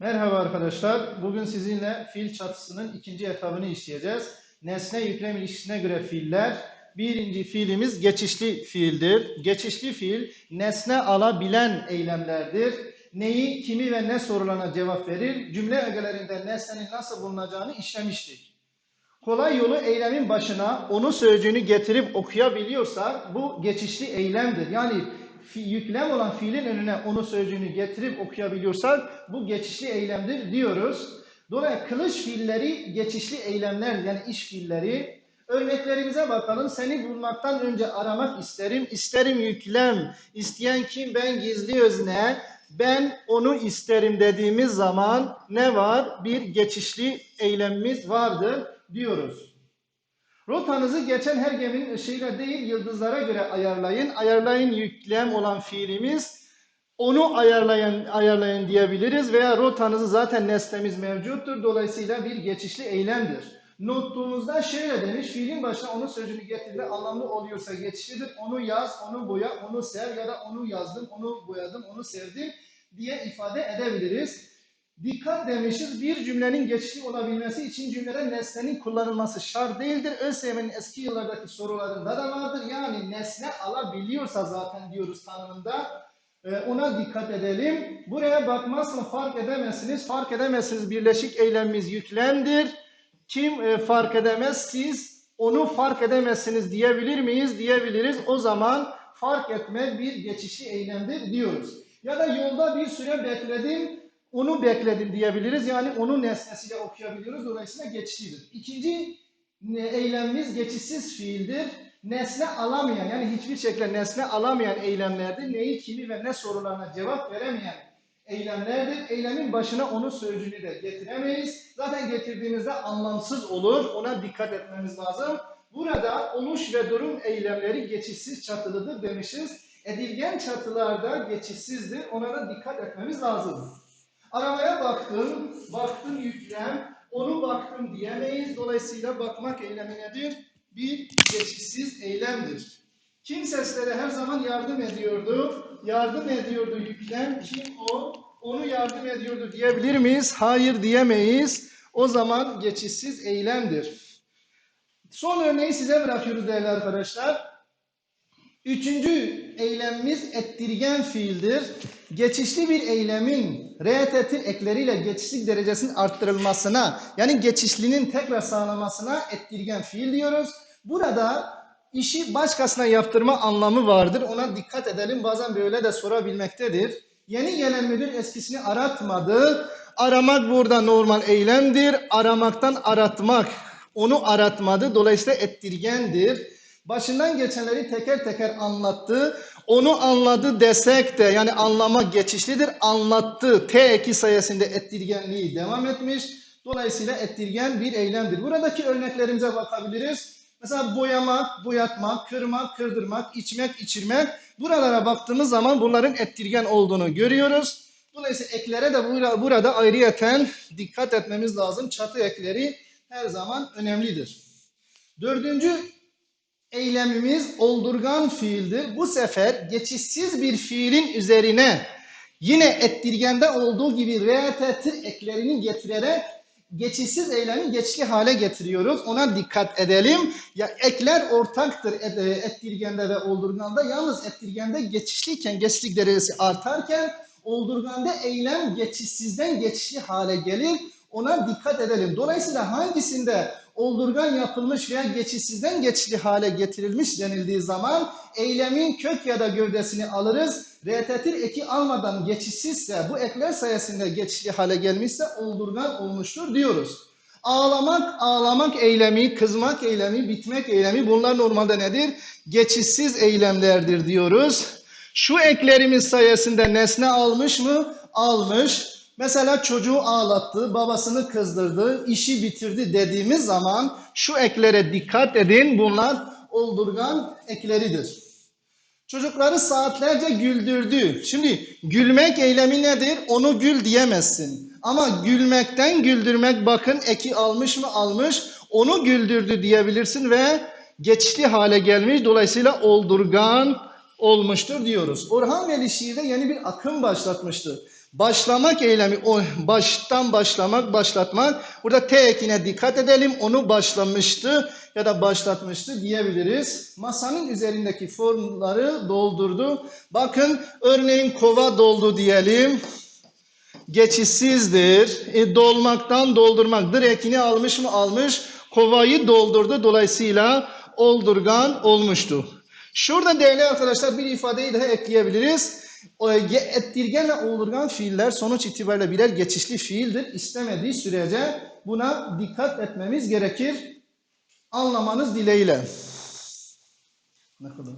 Merhaba arkadaşlar. Bugün sizinle fiil çatısının ikinci etabını işleyeceğiz. Nesne yüklem ilişkisine göre fiiller. Birinci fiilimiz geçişli fiildir. Geçişli fiil nesne alabilen eylemlerdir. Neyi, kimi ve ne sorularına cevap verir. Cümle ögelerinde nesnenin nasıl bulunacağını işlemiştik. Kolay yolu eylemin başına onu sözcüğünü getirip okuyabiliyorsak bu geçişli eylemdir. Yani fi, yüklem olan fiilin önüne onu sözcüğünü getirip okuyabiliyorsak bu geçişli eylemdir diyoruz. Dolayısıyla kılıç fiilleri geçişli eylemler yani iş fiilleri. Örneklerimize bakalım. Seni bulmaktan önce aramak isterim. İsterim yüklem. İsteyen kim? Ben gizli özne. Ben onu isterim dediğimiz zaman ne var? Bir geçişli eylemimiz vardır diyoruz. Rotanızı geçen her geminin ışığıyla değil yıldızlara göre ayarlayın. Ayarlayın yüklem olan fiilimiz. Onu ayarlayın, ayarlayın diyebiliriz veya rotanızı zaten nesnemiz mevcuttur. Dolayısıyla bir geçişli eylemdir. Notluğunuzda şöyle demiş, fiilin başına onun sözcüğünü getirdi, anlamlı oluyorsa geçişlidir. Onu yaz, onu boya, onu sev ya da onu yazdım, onu boyadım, onu sevdim diye ifade edebiliriz. Dikkat demişiz bir cümlenin geçişli olabilmesi için cümlede nesnenin kullanılması şart değildir. ÖSYM'nin eski yıllardaki sorularında da vardır. Yani nesne alabiliyorsa zaten diyoruz tanımında. Ee, ona dikkat edelim. Buraya bakmazsın fark edemezsiniz. Fark edemezsiniz birleşik eylemimiz yüklemdir. Kim e, fark edemez siz onu fark edemezsiniz diyebilir miyiz? Diyebiliriz. O zaman fark etme bir geçişi eylemdir diyoruz. Ya da yolda bir süre bekledim onu bekledim diyebiliriz. Yani onu nesnesiyle okuyabiliyoruz. Dolayısıyla geçişlidir. İkinci eylemimiz geçişsiz fiildir. Nesne alamayan yani hiçbir şekilde nesne alamayan eylemlerdir. Neyi, kimi ve ne sorularına cevap veremeyen eylemlerdir. Eylemin başına onun sözcüğünü de getiremeyiz. Zaten getirdiğimizde anlamsız olur. Ona dikkat etmemiz lazım. Burada oluş ve durum eylemleri geçişsiz çatılıdır demişiz. Edilgen çatılarda geçişsizdir. Ona da dikkat etmemiz lazım. Aramaya baktım, baktım yüklem, onu baktım diyemeyiz. Dolayısıyla bakmak eylemi nedir? Bir geçişsiz eylemdir. Kim seslere her zaman yardım ediyordu? Yardım ediyordu yüklem. Kim o? Onu yardım ediyordu diyebilir miyiz? Hayır diyemeyiz. O zaman geçişsiz eylemdir. Son örneği size bırakıyoruz değerli arkadaşlar. Üçüncü eylemimiz ettirgen fiildir. Geçişli bir eylemin reetetir ekleriyle geçişlik derecesinin arttırılmasına yani geçişlinin tekrar sağlamasına ettirgen fiil diyoruz. Burada işi başkasına yaptırma anlamı vardır. Ona dikkat edelim. Bazen böyle de sorabilmektedir. Yeni gelen müdür eskisini aratmadı. Aramak burada normal eylemdir. Aramaktan aratmak onu aratmadı. Dolayısıyla ettirgendir başından geçenleri teker teker anlattı. Onu anladı desek de yani anlama geçişlidir. Anlattı. T eki sayesinde ettirgenliği devam etmiş. Dolayısıyla ettirgen bir eylemdir. Buradaki örneklerimize bakabiliriz. Mesela boyamak, boyatmak, kırmak, kırdırmak, içmek, içirmek. Buralara baktığımız zaman bunların ettirgen olduğunu görüyoruz. Dolayısıyla eklere de burada ayrıyeten dikkat etmemiz lazım. Çatı ekleri her zaman önemlidir. Dördüncü eylemimiz oldurgan fiildir. Bu sefer geçişsiz bir fiilin üzerine yine ettirgende olduğu gibi reetetir eklerini getirerek geçişsiz eylemi geçişli hale getiriyoruz. Ona dikkat edelim. Ya ekler ortaktır e, ettirgende ve oldurganda. Yalnız ettirgende geçişliyken geçişlik derecesi artarken oldurganda eylem geçişsizden geçişli hale gelir. Ona dikkat edelim. Dolayısıyla hangisinde oldurgan yapılmış veya geçişsizden geçişli hale getirilmiş denildiği zaman eylemin kök ya da gövdesini alırız. Retetir eki almadan geçişsizse bu ekler sayesinde geçişli hale gelmişse oldurgan olmuştur diyoruz. Ağlamak, ağlamak eylemi, kızmak eylemi, bitmek eylemi bunlar normalde nedir? Geçişsiz eylemlerdir diyoruz. Şu eklerimiz sayesinde nesne almış mı? Almış. Mesela çocuğu ağlattı, babasını kızdırdı, işi bitirdi dediğimiz zaman şu eklere dikkat edin. Bunlar oldurgan ekleridir. Çocukları saatlerce güldürdü. Şimdi gülmek eylemi nedir? Onu gül diyemezsin. Ama gülmekten güldürmek bakın eki almış mı almış. Onu güldürdü diyebilirsin ve geçişli hale gelmiş. Dolayısıyla oldurgan olmuştur diyoruz. Orhan Veli şiirde yeni bir akım başlatmıştı. Başlamak eylemi, o baştan başlamak, başlatmak. Burada T ekine dikkat edelim. Onu başlamıştı ya da başlatmıştı diyebiliriz. Masanın üzerindeki formları doldurdu. Bakın örneğin kova doldu diyelim. Geçişsizdir. E, dolmaktan doldurmak. Direkini almış mı? Almış. Kovayı doldurdu. Dolayısıyla oldurgan olmuştu. Şurada değerli arkadaşlar bir ifadeyi daha ekleyebiliriz. O, ge- Ettirgen ve oldurgan fiiller sonuç itibariyle birer geçişli fiildir. İstemediği sürece buna dikkat etmemiz gerekir. Anlamanız dileğiyle. Ne kadar